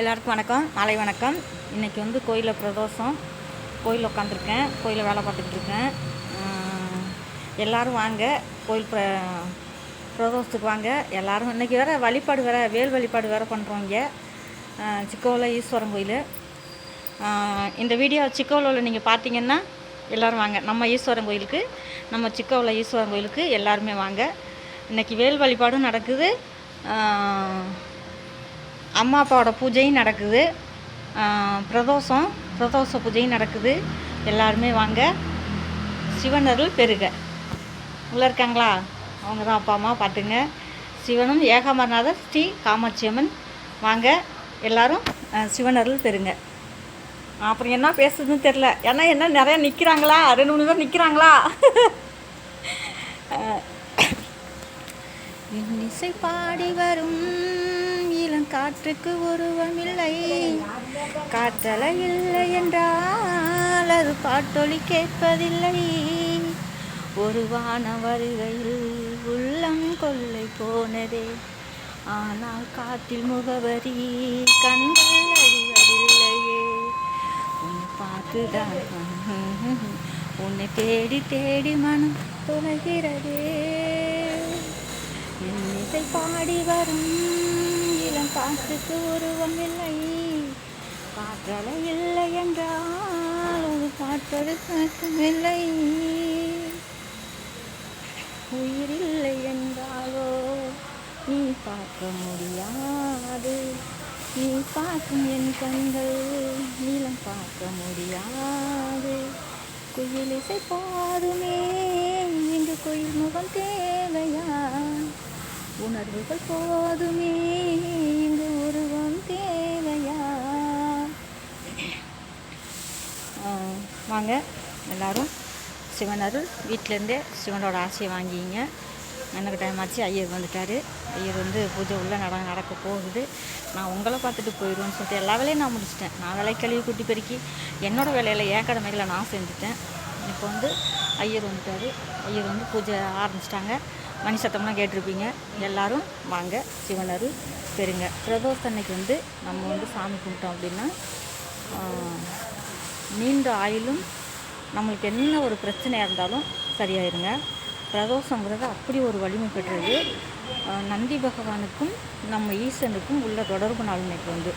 எல்லாருக்கும் வணக்கம். மாலை வணக்கம். இன்றைக்கி வந்து கோயிலில் பிரதோஷம். கோயிலில் உட்காந்துருக்கேன் கோயிலில் வேலை பார்த்துக்கிட்டு இருக்கேன். எல்லாரும் வாங்க. கோயில் பிர பிரதோஷத்துக்கு வாங்க. எல்லாரும் இன்றைக்கி வேறு வழிபாடு வேறு வேல் வழிபாடு வேறு பண்ணுறோம் இங்கே. சிக்கோவில் ஈஸ்வரன் கோயில். இந்த வீடியோ சிக்கோவில் நீங்கள் பார்த்தீங்கன்னா எல்லோரும் வாங்க. நம்ம ஈஸ்வரன் கோயிலுக்கு நம்ம சிக்கோவில் ஈஸ்வரன் கோயிலுக்கு எல்லாருமே வாங்க. இன்றைக்கி வேல் வழிபாடும் நடக்குது. அம்மா அப்பாவோட பூஜையும் நடக்குது. பிரதோஷம் பிரதோஷ பூஜையும் நடக்குது. எல்லாருமே வாங்க. சிவன் அருள் பெருக. உள்ளே இருக்காங்களா? அவங்க தான் அப்பா அம்மா பார்த்துங்க சிவனும் ஏகாமரநாதர் ஸ்ரீ காமாட்சி அம்மன் வாங்க. எல்லாரும் சிவன் அருள் பெறுங்க அப்புறம் என்ன பேசுறதுன்னு தெரில ஏன்னா என்ன நிறையா நிற்கிறாங்களா ரெண்டு மூணு பேர் நிற்கிறாங்களா இன்னிசை பாடி வரும் காற்றுக்கு உருவமில்லை. காற்றலை இல்லை என்றால் அது பாட்டொலி கேட்பதில்லை. ஒரு வான வருகையில் உள்ளம் கொள்ளை போனதே. ஆனால் காற்றில் முகவரி கண்கள் அறிவதில்லையே உன்னை பார்த்துதான் உன்னை தேடி தேடி மனம் துணைகிறதே என்னை பாடி வரும் காற்றுக்கு உருவம் இல்லை. காற்றலை இல்லை என்றால் ஒரு காற்றொரு காற்றமில்லை உயிரில்லை என்றாலோ நீ பார்க்க முடியாது. நீ பார்க்கும் என் கண்கள் நீளம் பார்க்க முடியாது. குயில் இசை பாருமே இங்கு குயில் முகம் தேவையா? உணர்வுகள் போதுமே இங்கு உருவம் தேவையா? வாங்க எல்லாரும். சிவன் அருள் வீட்டிலேருந்தே சிவனோட ஆசையை வாங்கிங்க எனக்கு டைம் ஆச்சு ஐயர் வந்துட்டார். ஐயர் வந்து பூஜை உள்ளே நட நடக்க போகுது. நான் உங்களை பார்த்துட்டு போயிடுவேன்னு சொல்லிட்டு எல்லா வேலையும் நான் முடிச்சிட்டேன். நான் வேலை கழுவி குட்டி பெருக்கி என்னோட வேலையில் ஏன் கடமைகளை நான் செஞ்சுட்டேன். இப்போ வந்து ஐயர் வந்துட்டார். ஐயர் வந்து பூஜை ஆரம்பிச்சிட்டாங்க. மணி சத்தம்லாம் கேட்டிருப்பீங்க. எல்லாரும் வாங்க சிவன் அருள் பெறுங்க. பிரதோஷ அன்னைக்கு வந்து நம்ம வந்து சாமி கும்பிட்டோம் அப்படின்னா நீண்ட ஆயிலும் நம்மளுக்கு என்ன ஒரு பிரச்சனையாக இருந்தாலும் சரியாயிருங்க. பிரதோஷங்கிறது அப்படி ஒரு வலிமை பெற்றது. நந்தி பகவானுக்கும் நம்ம ஈசனுக்கும் உள்ள தொடர்பு நாள் இன்றைக்கி வந்து.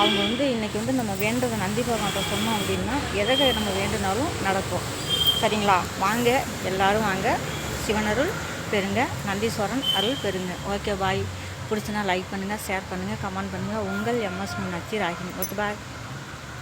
அவங்க வந்து இன்னைக்கு வந்து நம்ம வேண்டதை நந்தி பகவான்கிட்ட சொன்னோம் அப்படின்னா எதை நம்ம வேண்டுனாலும் நடக்கும். சரிங்களா? வாங்க எல்லாரும் வாங்க. சிவனருள் பெறுங்க நந்தீஸ்வரன் அருள் பெறுங்க. ஓகே பாய் பிடிச்சினா லைக் பண்ணுங்கள் ஷேர் பண்ணுங்கள் கமெண்ட் பண்ணுங்கள் உங்கள் MS Meenakshi Ragini. Okay bye